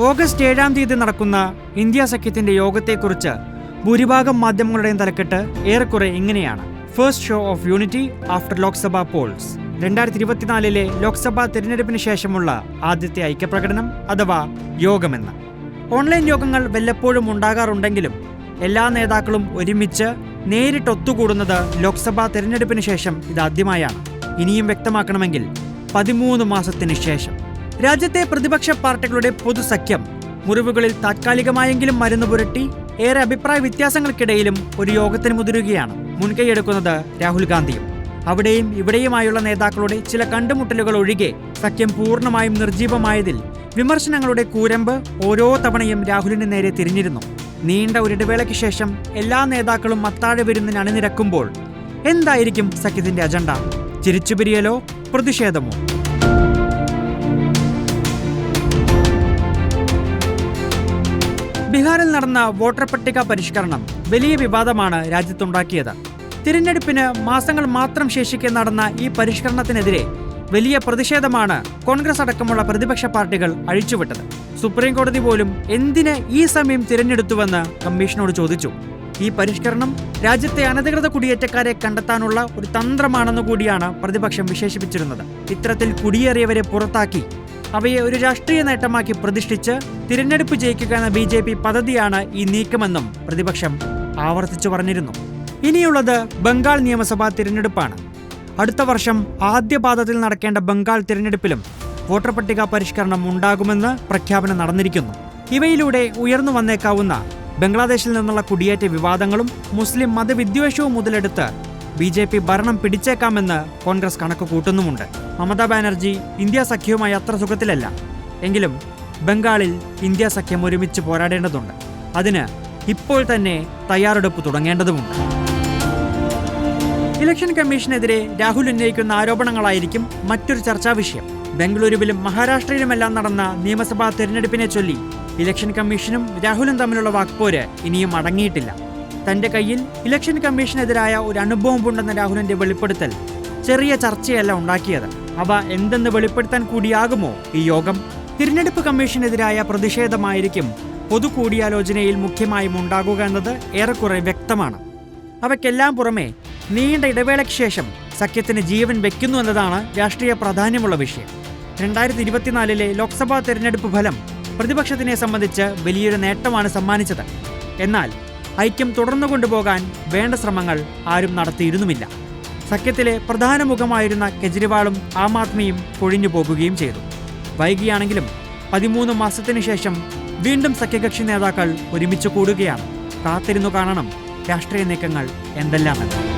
August ഏഴാം തീയതി നടക്കുന്ന ഇന്ത്യ സഖ്യത്തിന്റെ യോഗത്തെക്കുറിച്ച് ഭൂരിഭാഗം മാധ്യമങ്ങളുടെയും തലക്കെട്ട് ഏറെക്കുറെ ഇങ്ങനെയാണ്. First show of unity after Lok Sabha polls രണ്ടായിരത്തി ഇരുപത്തിനാലിലെ ലോക്സഭാ തിരഞ്ഞെടുപ്പിന് ശേഷമുള്ള ആദ്യത്തെ ഐക്യപ്രകടനം അഥവാ യോഗമെന്ന്. ഓൺലൈൻ യോഗങ്ങൾ വല്ലപ്പോഴും ഉണ്ടാകാറുണ്ടെങ്കിലും എല്ലാ നേതാക്കളും ഒരുമിച്ച് നേരിട്ട് ഒത്തുകൂടുന്നത് ലോക്സഭാ തിരഞ്ഞെടുപ്പിന് ശേഷം ഇതാദ്യമായാണ്. ഇനിയും വ്യക്തമാക്കണമെങ്കിൽ പതിമൂന്ന് മാസത്തിന് ശേഷം. രാജ്യത്തെ പ്രതിപക്ഷ പാർട്ടികളുടെ പൊതുസഖ്യം. മുറിവുകളിൽ താത്കാലികമായെങ്കിലും മരുന്ന് പുരട്ടി ഏറെ അഭിപ്രായ വ്യത്യാസങ്ങൾക്കിടയിലും ഒരു യോഗത്തിന് മുതിരുകയാണ്. മുൻകൈയെടുക്കുന്നത് രാഹുൽ ഗാന്ധിയും. അവിടെയും ഇവിടെയുമായുള്ള നേതാക്കളുടെ ചില കണ്ടുമുട്ടലുകൾ ഒഴികെ സഖ്യം പൂർണമായും നിർജീവമായതിൽ വിമർശനങ്ങളുടെ കൂരമ്പ് ഓരോ തവണയും രാഹുലിന് നേരെ തിരിഞ്ഞിരുന്നു. നീണ്ട ഒരിടവേളയ്ക്ക് ശേഷം എല്ലാ നേതാക്കളും അത്താഴ വിരുന്നിന് അണിനിരക്കുമ്പോൾ എന്തായിരിക്കും സഖ്യത്തിന്റെ അജണ്ട? ചിരിച്ചുപിരിയലോ പ്രതിഷേധമോ? ബീഹാറിൽ നടന്ന വോട്ടർ പട്ടിക പരിഷ്കരണം വലിയ വിവാദമാണ് രാജ്യത്തുണ്ടാക്കിയത്. തിരഞ്ഞെടുപ്പിന് മാസങ്ങൾ മാത്രം ശേഷിക്കെ നടന്ന ഈ പരിഷ്കരണത്തിനെതിരെ വലിയ പ്രതിഷേധമാണ് കോൺഗ്രസ് അടക്കമുള്ള പ്രതിപക്ഷ പാർട്ടികൾ അഴിച്ചുവിട്ടത്. സുപ്രീം കോടതി പോലും എന്തിന് ഈ സമയം തിരഞ്ഞെടുത്തുവെന്ന് കമ്മീഷനോട് ചോദിച്ചു. ഈ പരിഷ്കരണം രാജ്യത്തെ അനധികൃത കുടിയേറ്റക്കാരെ കണ്ടെത്താനുള്ള ഒരു തന്ത്രമാണെന്നു കൂടിയാണ് പ്രതിപക്ഷം വിശേഷിപ്പിച്ചിരുന്നത്. ഇത്തരത്തിൽ കുടിയേറിയവരെ പുറത്താക്കി അവയെ ഒരു രാഷ്ട്രീയ നേട്ടമാക്കി പ്രതിഷ്ഠിച്ച് തിരഞ്ഞെടുപ്പ് ജയിക്കുക എന്ന ബി ജെ പി പദ്ധതിയാണ് ഈ നീക്കമെന്നും പ്രതിപക്ഷം ആവർത്തിച്ചു പറഞ്ഞിരുന്നു. ഇനിയുള്ളത് ബംഗാൾ നിയമസഭാ തിരഞ്ഞെടുപ്പാണ്. അടുത്ത വർഷം ആദ്യ പാദത്തിൽ നടക്കേണ്ട ബംഗാൾ തിരഞ്ഞെടുപ്പിലും വോട്ടർ പട്ടിക പരിഷ്കരണം ഉണ്ടാകുമെന്ന് പ്രഖ്യാപനം നടന്നിരിക്കുന്നു. ഇവയിലൂടെ ഉയർന്നു വന്നേക്കാവുന്ന ബംഗ്ലാദേശിൽ നിന്നുള്ള കുടിയേറ്റ വിവാദങ്ങളും മുസ്ലിം മതവിദ്വേഷവും മുതലെടുത്ത് ബി ജെ പി ഭരണം പിടിച്ചേക്കാമെന്ന് കോൺഗ്രസ് കണക്ക് കൂട്ടുന്നുമുണ്ട്. മമതാ ബാനർജി ഇന്ത്യ സഖ്യവുമായി അത്ര സുഖത്തിലല്ല. എങ്കിലും ബംഗാളിൽ ഇന്ത്യ സഖ്യം ഒരുമിച്ച് പോരാടേണ്ടതുണ്ട്. അതിന് ഇപ്പോൾ തന്നെ തയ്യാറെടുപ്പ് തുടങ്ങേണ്ടതുമുണ്ട്. ഇലക്ഷൻ കമ്മീഷനെതിരെ രാഹുൽ ഉന്നയിക്കുന്ന ആരോപണങ്ങളായിരിക്കും മറ്റൊരു ചർച്ചാ വിഷയം. ബംഗളൂരുവിലും മഹാരാഷ്ട്രയിലുമെല്ലാം നടന്ന നിയമസഭാ തെരഞ്ഞെടുപ്പിനെ ചൊല്ലി ഇലക്ഷൻ കമ്മീഷനും രാഹുലും തമ്മിലുള്ള വാക്പോര് ഇനിയും അടങ്ങിയിട്ടില്ല. തന്റെ കയ്യിൽ ഇലക്ഷൻ കമ്മീഷനെതിരായ ഒരു അനുഭവമുണ്ടെന്ന രാഹുലിന്റെ വെളിപ്പെടുത്തൽ. ചെറിയ ചർച്ചയല്ല ഉണ്ടാക്കിയത്. അവ എന്തെന്ന് വെളിപ്പെടുത്താൻ കൂടിയാകുമോ ഈ യോഗം? തിരഞ്ഞെടുപ്പ് കമ്മീഷനെതിരായ പ്രതിഷേധമായിരിക്കും പൊതു കൂടിയാലോചനയിൽ മുഖ്യമായും ഉണ്ടാകുക എന്നത് ഏറെക്കുറെ വ്യക്തമാണ്. അവയ്ക്കെല്ലാം പുറമെ നീണ്ട ഇടവേളയ്ക്ക് ശേഷം സഖ്യത്തിന് ജീവൻ വെക്കുന്നു എന്നതാണ് രാഷ്ട്രീയ പ്രാധാന്യമുള്ള വിഷയം. രണ്ടായിരത്തി ഇരുപത്തിനാലിലെ ലോക്സഭാ തെരഞ്ഞെടുപ്പ് ഫലം പ്രതിപക്ഷത്തിനെ സംബന്ധിച്ച് വലിയൊരു നേട്ടമാണ് സമ്മാനിച്ചത്. എന്നാൽ ഐക്യം തുടർന്നു കൊണ്ടുപോകാൻ വേണ്ട ശ്രമങ്ങൾ ആരും നടത്തിയിരുന്നുമില്ല. സഖ്യത്തിലെ പ്രധാന മുഖമായിരുന്ന കെജ്രിവാളും ആം ആദ്മിയും പൊഴിഞ്ഞു പോകുകയും ചെയ്തു. വൈകിയാണെങ്കിലും പതിമൂന്ന് മാസത്തിനു ശേഷം വീണ്ടും സഖ്യകക്ഷി നേതാക്കൾ ഒരുമിച്ച് കൂടുകയാണ്. കാത്തിരുന്നു കാണണം രാഷ്ട്രീയ നീക്കങ്ങൾ എന്തെല്ലാമെന്ന്.